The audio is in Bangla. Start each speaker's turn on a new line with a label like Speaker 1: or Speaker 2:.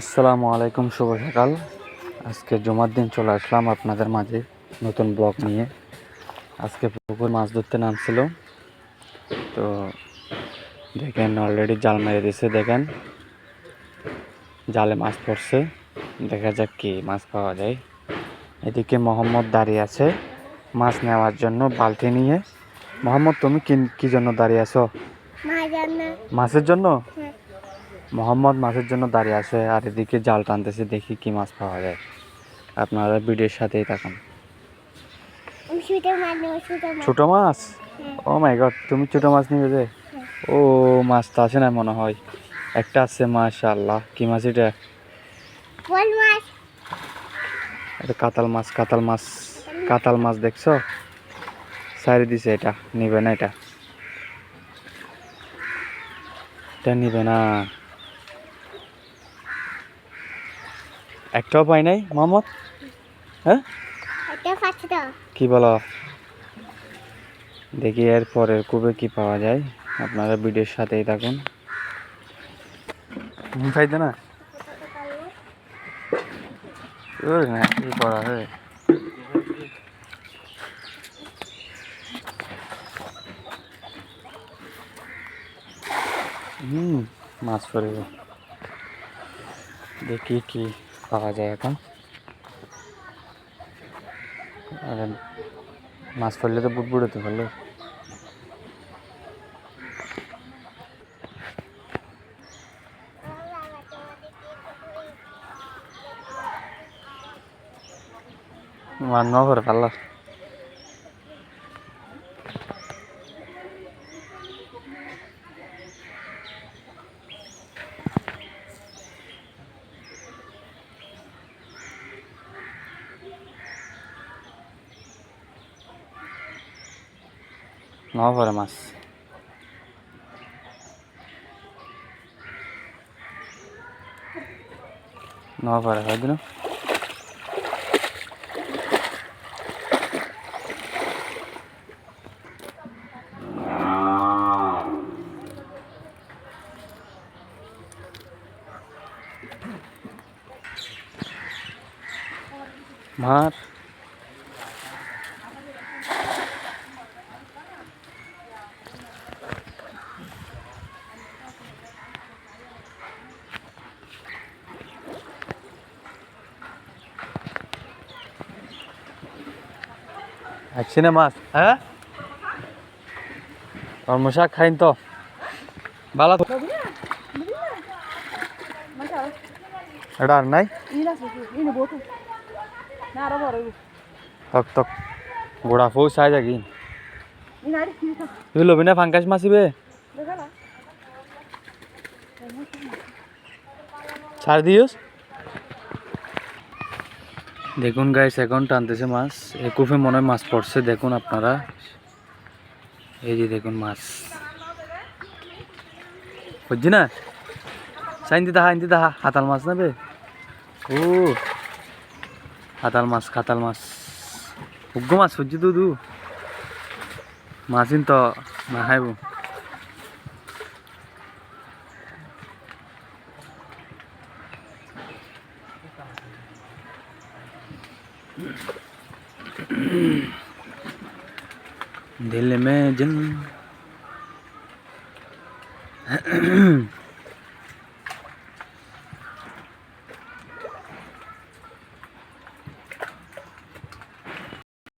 Speaker 1: আসসালামু আলাইকুম শুভ সকাল। আজকে জমার দিন চলে আসলাম আপনাদের মাঝে নতুন ব্লগ নিয়ে। আজকে পুকুর মাছ ধরতে নামছিল। তো দেখেন অলরেডি জাল মেরে দিয়েছে দেখেন। জালে মাছ পড়ছে। দেখা যাক কি মাছ পাওয়া যায়। এদিকে মোহাম্মদ দাঁড়িয়ে আছে মাছ নেওয়ার জন্য বালতি নিয়ে। মোহাম্মদ তুমি কি কি জন্য দাঁড়িয়ে আছো? মাছের জন্য?
Speaker 2: হ্যাঁ।
Speaker 1: মোহাম্মদ মাছের জন্য দাঁড়িয়ে আছে আর এদিকে জাল টানতেছে দেখি কি মাছ পাওয়া যায়। আপনারা ভিডিওর সাথেই থাকুন।
Speaker 2: মাছ মাছ।
Speaker 1: ছোট মাছ? ও মাই গড তুমি ছোট মাছ নিবে যে? ও মাছ তো আছে না মনে হয়। একটা আছে মাশাআল্লাহ। কি মাছ এটা?
Speaker 2: মাছ।
Speaker 1: এটা কাতাল মাছ কাতাল মাছ। কাতাল মাছ দেখছ? সারি দিছে এটা নিবে না এটা। এটা নিবে না। একটাও পাই নাই মোহাম্মদ হ্যাঁ? কি বলো? দেখি এর পরের কুবে কি পাওয়া যায়। আপনারা ভিডিওর সাথেই থাকুন। পাইতে না? কি করা হে হুম মাছ পড়ে দেখি কি পাওয়া যায় এখন। আর মাছ পড়লে তো বুট বুড়োতে পারল মার ন করে পারল ন করে মাছ ন করে হয় দিন মার আসছে না মাছ হ্যাঁ? আর মশাক খাইন তো। ভালো এটা আর নাই? তক তক। গোড়া ফৌ চাই যাকি তুই লবি না ফাংকাশ মাছিবে ছাড় দিওস দেখুন গাইস এখন টানতেছে মাছ। একুফে মনে হয় মাছ পড়ছে, দেখুন আপনারা। এই যে দেখুন মাছ। বুঝছি না? সাইনতি দাহা আইনতি দাহা, হাতাল মাছ নেবে? ও, হাতাল মাছ খাতাল মাছ। উগ্র মাছ, বুঝছি দুদু মাছিন তো না খাইব। दिल में जन